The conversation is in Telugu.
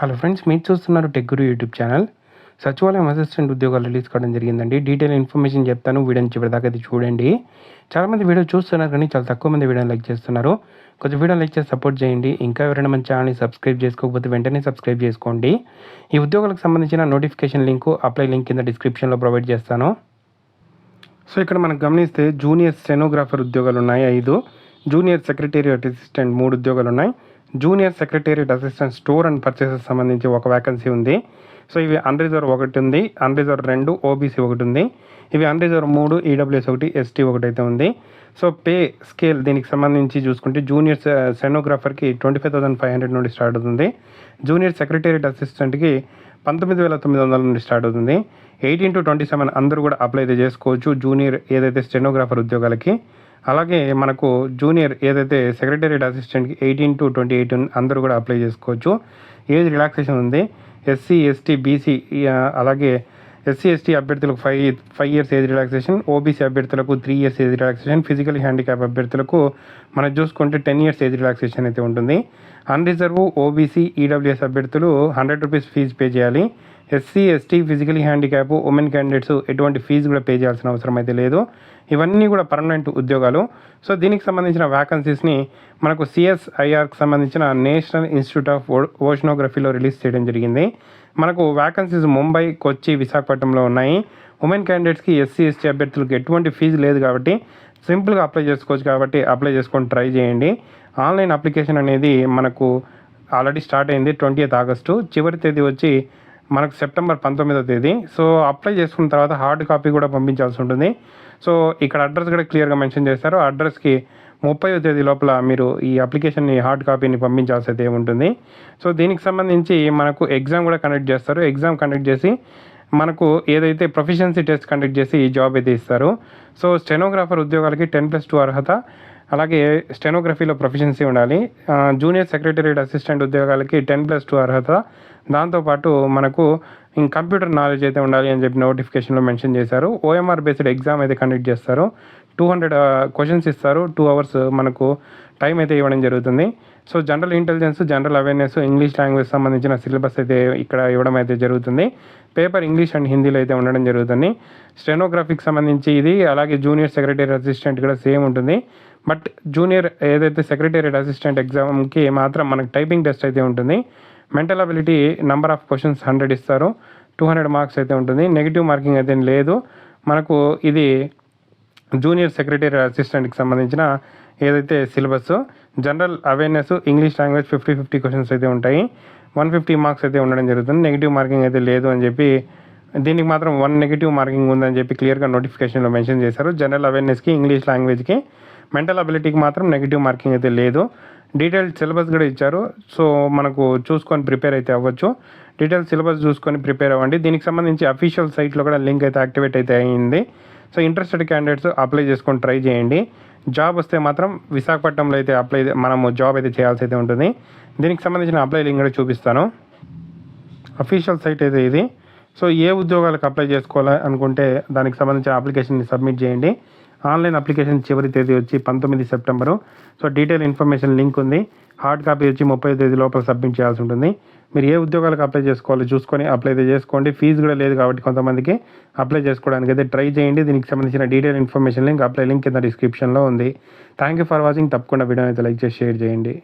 హలో ఫ్రెండ్స్ మీరు చూస్తున్నారు టెక్ గురు యూట్యూబ్ ఛానల్ సచివాలయం అసిస్టెంట్ ఉద్యోగాలు రిలీజ్ కావడం జరిగిందండి. డీటెయిల్ ఇన్ఫర్మేషన్ చెప్తాను. వీడియోని చివరిదాకా అది చూడండి. చాలామంది వీడియో చూస్తున్నారు కానీ చాలా తక్కువ మంది వీడియోని లైక్ చేస్తున్నారు. కొంచెం వీడియో లైక్ చేసి సపోర్ట్ చేయండి. ఇంకా ఎవరైనా మన ఛానల్ని సబ్స్క్రైబ్ చేసుకోకపోతే వెంటనే సబ్స్క్రైబ్ చేసుకోండి. ఈ ఉద్యోగాలకు సంబంధించిన నోటిఫికేషన్ లింకు అప్లై లింక్ కింద డిస్క్రిప్షన్లో ప్రొవైడ్ చేస్తాను. సో ఇక్కడ మనం గమనిస్తే జూనియర్ స్టెనోగ్రాఫర్ ఉద్యోగాలు ఉన్నాయి ఐదు. జూనియర్ సెక్రటేరియట్ అసిస్టెంట్ మూడు ఉద్యోగాలు ఉన్నాయి. Junior secretariat assistant store and purchases సంబంధించి ఒక వేకెన్సీ ఉంది. సో ఇవి అన్రిజర్వ్ ఒకటి ఉంది అన్రిజర్వ్ రెండు ఓబీసీ ఒకటి ఉంది. ఇవి అన్రిజర్వ్ మూడు ఈడబ్ల్యూఎస్ ఒకటి ఎస్టీ ఒకటి అయితే ఉంది. సో పే స్కేల్ దీనికి సంబంధించి చూసుకుంటే junior సెనోగ్రాఫర్కి twenty five thousand five hundred నుండి స్టార్ట్ అవుతుంది. జూనియర్ సెక్రటేరియట్ అసిస్టెంట్కి పంతొమ్మిది వేల తొమ్మిది వందల నుండి స్టార్ట్ అవుతుంది. ఎయిటీన్ టు ట్వంటీ సెవెన్ అందరూ కూడా అప్లై అయితే చేసుకోవచ్చు. జూనియర్ ఏదైతే స్టెనోగ్రాఫర్ ఉద్యోగాలకి అలాగే మనకు జూనియర్ ఏదైతే సెక్రటేరియట్ అసిస్టెంట్కి ఎయిటీన్ టు ట్వంటీ ఎయిట్ అందరూ కూడా అప్లై చేసుకోవచ్చు. ఏజ్ రిలాక్సేషన్ ఉంది. ఎస్సీ ఎస్టీ బీసీ అలాగే ఎస్సీ ఎస్టీ అభ్యర్థులకు five five years age relaxation OBC అభ్యర్థులకు three years age relaxation physical handicap అభ్యర్థులకు మనం చూసుకుంటే టెన్ ఇయర్స్ ఏజ్ రిలాక్సేషన్ అయితే ఉంటుంది. అన్రిజర్వ్ ఓబీసీ ఈడబ్ల్యూఎస్ అభ్యర్థులు హండ్రెడ్ రూపీస్ ఫీజు పే చేయాలి. SC ST physically handicap women candidates ఎటువంటి ఫీజు కూడా పే చేయాల్సిన అవసరం అయితే లేదు. ఇవన్నీ కూడా పర్మనెంట్ ఉద్యోగాలు. సో దీనికి సంబంధించిన వ్యాకన్సీస్ని మనకు సిఎస్ఐఆర్కి సంబంధించిన నేషనల్ ఇన్స్టిట్యూట్ ఆఫ్ ఓషనోగ్రఫీలో రిలీజ్ చేయడం జరిగింది. మనకు వ్యాకన్సీస్ ముంబై కొచ్చి విశాఖపట్నంలో ఉన్నాయి. ఉమెన్ క్యాండిడేట్స్కి ఎస్సీ ఎస్టీ అభ్యర్థులకు ఎటువంటి ఫీజు లేదు కాబట్టి సింపుల్గా అప్లై చేసుకోవచ్చు కాబట్టి అప్లై చేసుకొని ట్రై చేయండి. ఆన్లైన్ అప్లికేషన్ అనేది మనకు ఆల్రెడీ స్టార్ట్ అయింది ట్వంటీ ఆగస్టు. చివరి తేదీ వచ్చి మనకు సెప్టెంబర్ పంతొమ్మిదో తేదీ. సో అప్లై చేసుకున్న తర్వాత హార్డ్ కాపీ కూడా పంపించాల్సి ఉంటుంది. సో ఇక్కడ అడ్రస్ కూడా క్లియర్గా మెన్షన్ చేస్తారు అడ్రస్కి ముప్పై తేదీ లోపల మీరు ఈ అప్లికేషన్ని హార్డ్ కాపీని పంపించాల్సి అయితే ఉంటుంది. సో దీనికి సంబంధించి మనకు ఎగ్జామ్ కూడా కండక్ట్ చేస్తారు. ఎగ్జామ్ కండక్ట్ చేసి మనకు ఏదైతే ప్రొఫిషియన్సీ టెస్ట్ కండక్ట్ చేసి ఈ జాబ్ అయితే ఇస్తారు. సో స్టెనోగ్రాఫర్ ఉద్యోగాలకి టెన్ ప్లస్ టూ అర్హత అలాగే స్టెనోగ్రఫీలో ప్రొఫిషియన్సీ ఉండాలి. జూనియర్ సెక్రటరియట్ అసిస్టెంట్ ఉద్యోగాలకి టెన్ ప్లస్ టూ అర్హత. దాంతోపాటు మనకు కంప్యూటర్ నాలెడ్జ్ అయితే ఉండాలి అని చెప్పి నోటిఫికేషన్లో మెన్షన్ చేశారు. ఓఎంఆర్ బేస్డ్ ఎగ్జామ్ అయితే కండక్ట్ చేస్తారు. టూ హండ్రెడ్ క్వశ్చన్స్ ఇస్తారు. టూ అవర్స్ మనకు టైం అయితే ఇవ్వడం జరుగుతుంది. So general intelligence general awareness English language సంబంధించిన సిలబస్ అయితే ఇక్కడ ఇవ్వడం అయితే జరుగుతుంది. పేపర్ ఇంగ్లీష్ అండ్ హిందీలో అయితే ఉండడం జరుగుతుంది. స్టెనోగ్రఫీకి సంబంధించి ఇది అలాగే జూనియర్ సెక్రటరీ అసిస్టెంట్ కూడా సేమ్ ఉంటుంది. బట్ జూనియర్ ఏదైతే సెక్రటేరియట్ అసిస్టెంట్ ఎగ్జామ్కి మాత్రం మనకు టైపింగ్ టెస్ట్ అయితే ఉంటుంది. Mental ability number of questions hundred ఇస్తారు. టూ హండ్రెడ్ మార్క్స్ అయితే ఉంటుంది. నెగిటివ్ మార్కింగ్ అయితే లేదు. మనకు ఇది జూనియర్ సెక్రటరీ అసిస్టెంట్కి సంబంధించిన ఏదైతే syllabus general awareness English language fifty fifty questions అయితే ఉంటాయి. వన్ ఫిఫ్టీ మార్క్స్ అయితే ఉండడం జరుగుతుంది. నెగిటివ్ మార్కింగ్ అయితే లేదు అని చెప్పి దీనికి మాత్రం వన్ నెగిటివ్ మార్కింగ్ ఉందని చెప్పి క్లియర్గా నోటిఫికేషన్లో మెన్షన్ చేశారు. జనరల్ అవేర్నెస్కి ఇంగ్లీష్ లాంగ్వేజ్కి మెంటల్ అబిలిటీకి మాత్రం నెగిటివ్ మార్కింగ్ అయితే లేదు. డీటెయిల్ సిలబస్ కూడా ఇచ్చారు. సో మనకు చూసుకొని ప్రిపేర్ అయితే అవ్వచ్చు. డీటెయిల్ సిలబస్ చూసుకొని ప్రిపేర్ అవ్వండి. దీనికి సంబంధించి అఫీషియల్ సైట్లో కూడా లింక్ అయితే యాక్టివేట్ అయితే అయ్యింది సో ఇంట్రెస్టెడ్ క్యాండిడేట్స్ అప్లై చేసుకొని ట్రై చేయండి. జాబ్ వస్తే మాత్రం విశాఖపట్నంలో అయితే అప్లై మనము జాబ్ అయితే చేయాల్సి అయితే ఉంటుంది. దీనికి సంబంధించిన అప్లై లింక్ కూడా చూపిస్తాను. అఫీషియల్ సైట్ అయితే ఇది. సో ఏ ఉద్యోగాలకు అప్లై చేసుకోవాలి అనుకుంటే దానికి సంబంధించిన అప్లికేషన్ని సబ్మిట్ చేయండి. ఆన్లైన్ అప్లికేషన్ చివరి తేదీ వచ్చి పంతొమ్మిది September. So detail information link ఉంది. హార్డ్ కాపీ వచ్చి ముప్పై తేదీ లోపల సబ్మిట్ చేయాల్సి ఉంటుంది. మీరు ఏ ఉద్యోగాలకు అప్లై చేసుకోవాలో చూసుకొని అప్లై అయితే చేసుకోండి. ఫీజు కూడా లేదు కాబట్టి కొంతమందికి అప్లై చేసుకోవడానికి అయితే ట్రై చేయండి. దీనికి సంబంధించిన detail information link apply link కింద డిస్క్రిప్షన్లో ఉంది. Thank you for watching. తప్పకుండా వీడియో అయితే లైక్ చేసి షేర్ చేయండి.